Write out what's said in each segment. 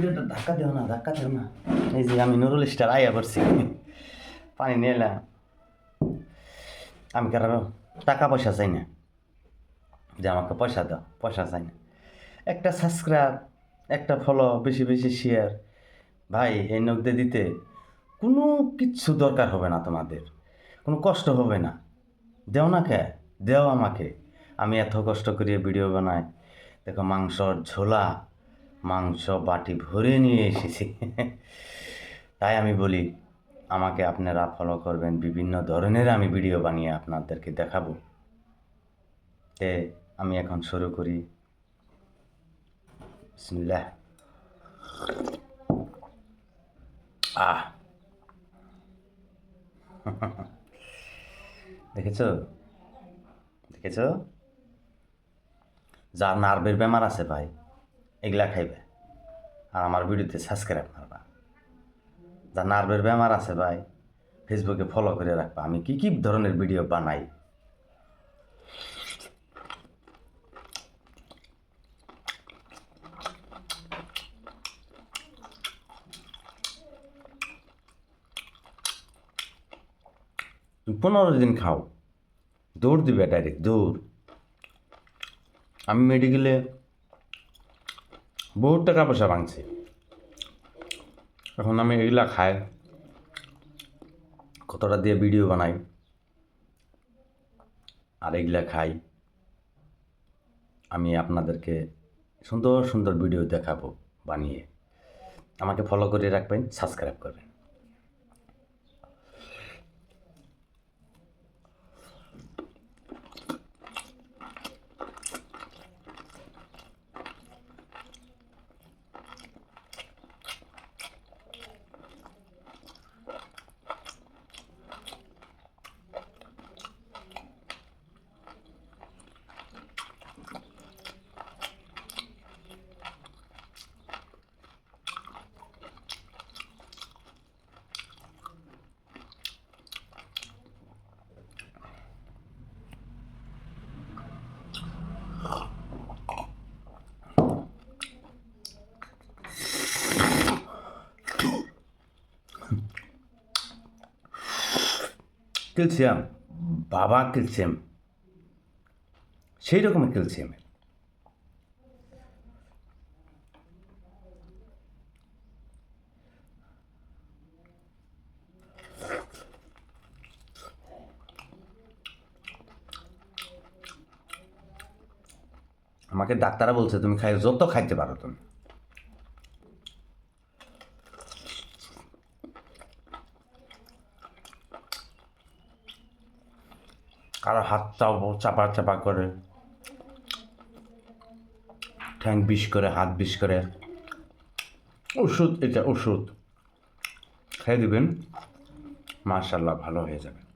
ভিডিওটা ধাক্কা দেও না, ধাক্কা দেও না। এই যে আমি নুরুল স্টার আইয়া করছি পানি নিয়ে এলাম। আমি কারও টাকা পয়সা চাই না। যে আমাকে পয়সা দাও, পয়সা চাই না। একটা সাবস্ক্রাইব একটা ফলো বেশি বেশি শেয়ার ভাই, এই নগদে দিতে কোনো কিচ্ছু দরকার হবে না তোমাদের। কোনো কষ্ট হবে না। দেও না কে? দেও আমাকে। আমি এত কষ্ট করে ভিডিও বানাই। দেখো মাংসর ঝোলা। মাংস বাটি ভরে নিয়ে এসেছি। তাই আমি বলি, আমাকে আপনারা ফলো করবেন। বিভিন্ন ধরনের আমি ভিডিও বানিয়ে আপনাদেরকে দেখাবো। তে আমি এখন শুরু করি। বিসমিল্লাহ। আহ। দেখেছ? দেখেছ? যার নার্ভের বেমার আছে ভাই। এগুলা খাইবে। আর আমার ভিডিওতে সাবস্ক্রাইব মারবা। যার নার্ভের বেমার আছে ভাই ফেসবুকে ফলো করে রাখবা। আমি কি কি ধরনের ভিডিও বানাই? পনেরো দিন খাও। দৌড় দিবে ডাইরেক্ট দৌড়। আমি মেডিকেলে বহুত টাকা পয়সা ভাঙছে। এখন আমি এগুলা খাই কতটা দিয়ে ভিডিও বানাই আর এগুলা খাই আমি আপনাদেরকে সুন্দর সুন্দর ভিডিও দেখাবো, বানিয়ে। আমাকে ফলো করে রাখবেন সাবস্ক্রাইব করবেন। ক্যালসিয়াম, বাবা ক্যালসিয়াম, সেই রকমের ক্যালসিয়ামের আমাকে ডাক্তাররা বলছে, তুমি খাই, যত খাইতে পারো তুমি। কারও হাতটাও চাপা চাপা করে। ঠ্যাং বিষ করে, হাত বিষ করে। ওষুধ এটা ওষুধ। খেয়ে দেবেন মার্শাল্লাহ ভালো হয়ে যাবে।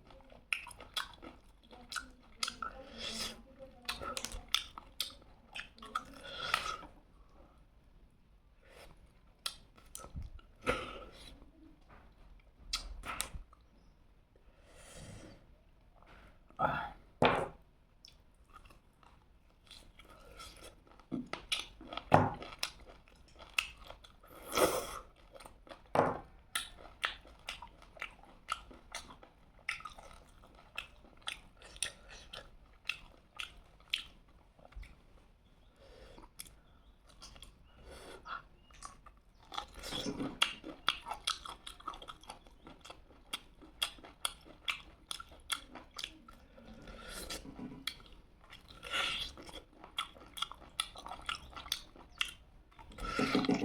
Thank you.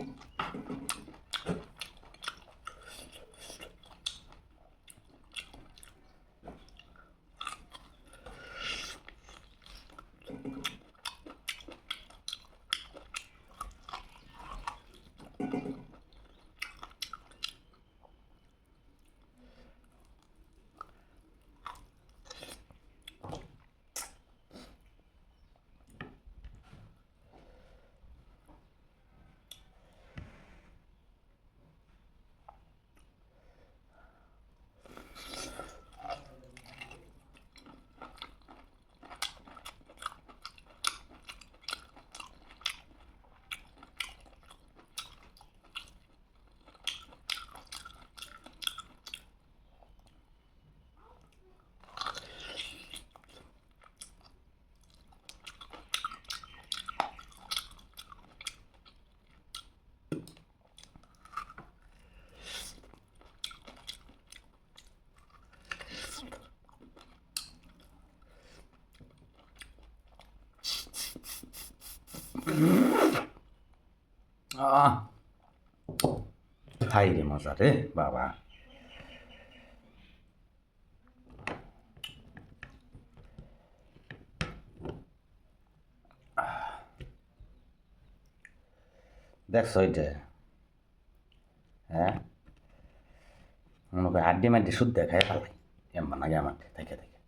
হাই রে মজা রে বাবা দেখছ এটা হ্যাঁ মনে করি আড্ডি মাড্ডি সুদ দেখায় ভালো এমন আগে আমাকে দেখে দেখে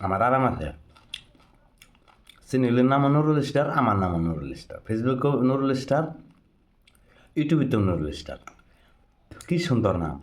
আমার আরাম আছে সিনিলের নাম নুরুল স্টার আমার নামও নুরুল স্টার ফেসবুকেও নুরুল স্টার ইউটিউবেতেও নুরুল স্টার কি সুন্দর নাম।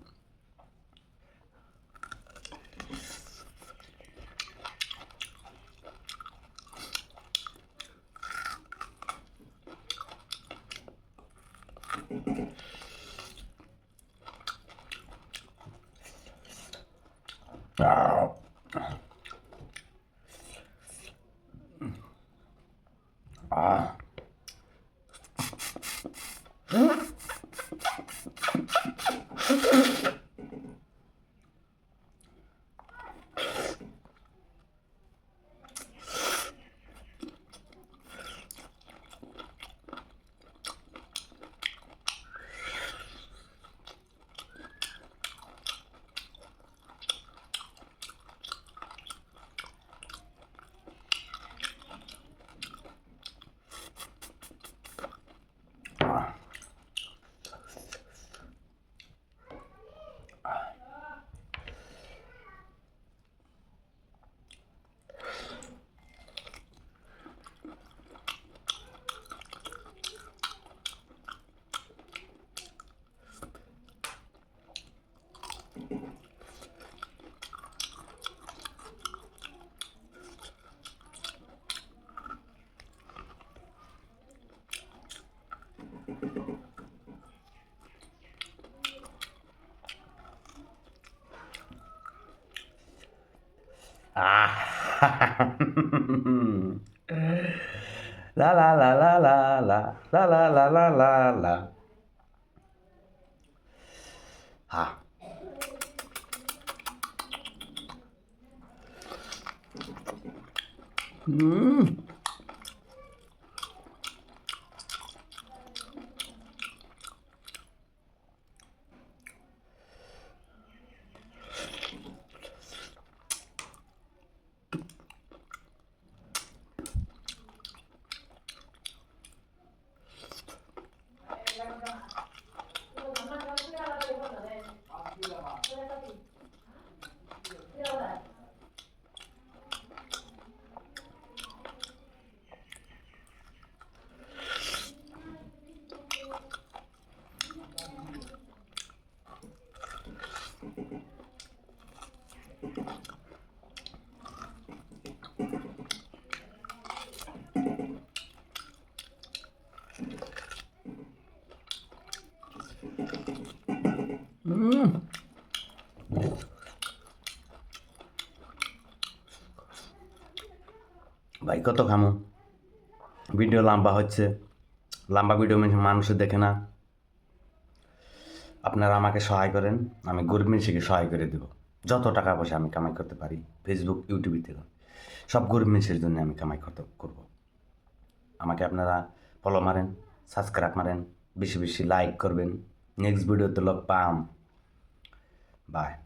啦 啦啦啦啦啦啦啦啦啦啦啦！啊！嗯。ভাই, কত খামো? ভিডিও লম্বা হচ্ছে। লম্বা ভিডিও মানুষের দেখে না। আপনারা আমাকে সহায় করেন, আমি গরিব মানুষকে সহায় করে দেব। যত টাকা পয়সা আমি কামাই করতে পারি ফেসবুক ইউটিউব থেকে। সব গরিব মানুষের জন্য আমি কামাই করতে করব। আমাকে আপনারা ফলো মারেন সাবস্ক্রাইব মারেন, বেশি বেশি লাইক করবেন। নেক্সট ভিডিওতে লোক পাম। Bye.